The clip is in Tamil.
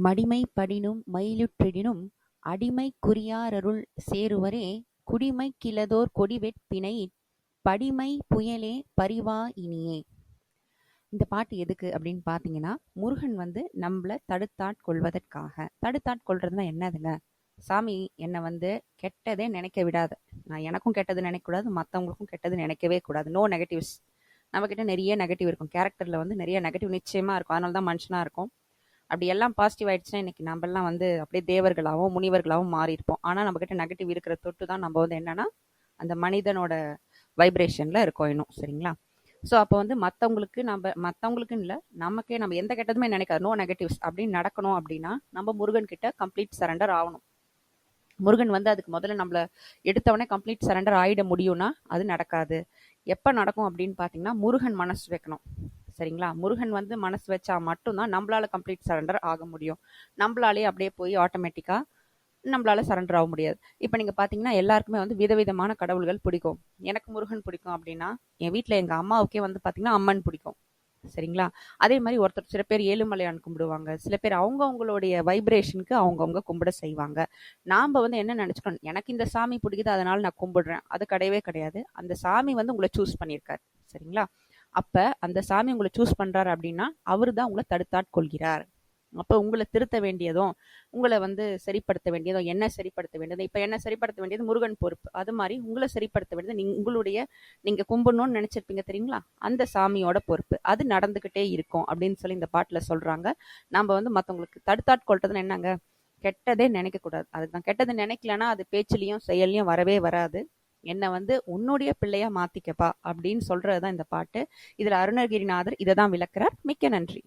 மடிமை படினும் மயிலுற்றிடினும் அடிமைக் குறியாரருள் சேருவரே குடிமைக் கிலதோர் கொடிவெட் பிணையிற் படிமை புயலே பரிவா இனியே. இந்த பாட்டு எதுக்கு அப்படின்னு பார்த்தீங்கன்னா, முருகன் வந்து நம்மள தடுத்தாட்கொள்வதற்காக. தடுத்தாட்கொள்றதுன்னா என்னதுங்க? சாமி என்னை வந்து கெட்டதே நினைக்க விடாது. நான் எனக்கும் கெட்டது நினைக்கக்கூடாது, மற்றவங்களுக்கும் கெட்டது நினைக்கவே கூடாது. No negatives. நம்மக்கிட்ட நிறைய நெகட்டிவ் இருக்கும். கேரக்டரில் வந்து நிறைய நெகட்டிவ் நிச்சயமாக இருக்கும். அதனால தான் மனுஷனாக இருக்கும் அப்படி எல்லாம் பாசிட்டிவ் ஆயிடுச்சுன்னா, இன்னைக்கு நம்மலாம் வந்து அப்படியே தேவர்களாகவும் முனிவர்களாகவும் மாறியிருப்போம். ஆனால் நம்மக்கிட்ட நெகட்டிவ் இருக்கிற தொட்டு தான் நம்ம வந்து என்னன்னா, அந்த மனிதனோட வைப்ரேஷனில் இருக்கோம் இன்னும். சரிங்களா? ஸோ அப்போ வந்து மற்றவங்களுக்கு நம்ம மற்றவங்களுக்குன்னு இல்லை நமக்கே நம்ம எந்த கெட்டதுமே நினைக்காது. நோ நெகட்டிவ்ஸ் அப்படின்னு நடக்கணும் அப்படின்னா, நம்ம முருகன் கிட்ட கம்ப்ளீட் சரண்டர் ஆகணும் முருகன் வந்து அதுக்கு முதல்ல நம்மளை எடுத்தவொடனே கம்ப்ளீட் சரண்டர் ஆகிட முடியும்னா, அது நடக்காது. எப்போ நடக்கும் அப்படின்னு பார்த்தீங்கன்னா, முருகன் மனசு வைக்கணும். சரிங்களா? முருகன் வந்து மனசு வச்சா மட்டும்தான் நம்மளால கம்ப்ளீட் சரண்டர் ஆக முடியும். நம்மளாலேயே அப்படியே போய் ஆட்டோமேட்டிக்காக நம்மளால சரண்டர் ஆக முடியாது. இப்போ நீங்கள் பார்த்தீங்கன்னா, எல்லாருக்குமே வந்து விதவிதமான கடவுள்கள் பிடிக்கும். எனக்கு முருகன் பிடிக்கும் அப்படின்னா, என் வீட்டில் எங்கள் அம்மாவுக்கே வந்து பார்த்தீங்கன்னா, அம்மன் பிடிக்கும். சரிங்களா? அதே மாதிரி ஒருத்தர் சில பேர் ஏழுமலையான் கும்பிடுவாங்க. சில பேர் அவங்கவுங்களுடைய வைப்ரேஷனுக்கு அவங்கவுங்க கும்பிட செய்வாங்க. நாம் வந்து என்ன நினச்சிக்கணும் எனக்கு இந்த சாமி பிடிக்குது அதனால நான் கும்பிடுறேன். அது கிடையவே கிடையாது. அந்த சாமி வந்து உங்களை சூஸ் பண்ணியிருக்காரு. சரிங்களா? அப்ப அந்த சாமி உங்களை சூஸ் பண்றாரு அப்படின்னா, அவரு தான் உங்களை தடுத்தாட்கொள்கிறார். அப்ப உங்களை திருத்த வேண்டியதும், உங்களை வந்து சரிப்படுத்த வேண்டியதும், என்ன சரிப்படுத்த வேண்டியது இப்ப என்ன சரிப்படுத்த வேண்டியது முருகன் பொறுப்பு. அது மாதிரி உங்களை சரிப்படுத்த வேண்டியது நீங்க உங்களுடைய நீங்க கும்பிடணும்னு நினைச்சிருப்பீங்க தெரியுங்களா? அந்த சாமியோட பொறுப்பு. அது நடந்துகிட்டே இருக்கும் அப்படின்னு சொல்லி இந்த பாட்டுல சொல்றாங்க. நாம வந்து மத்தவங்களுக்கு தடுத்தாட்கொள்றதுன்னு என்னங்க? கெட்டதே நினைக்கக்கூடாது. அதுதான் கெட்டது நினைக்கலன்னா, அது பேச்சுலயும், செயல்லயும் வரவே வராது. என்னை வந்து உன்னுடைய பிள்ளையா மாத்திக்கப்பா அப்படின்னு சொல்றது தான் இந்த பாட்டு. இதுல அருணகிரிநாதர் இதை தான் விளக்குறார். மிக்க நன்றி.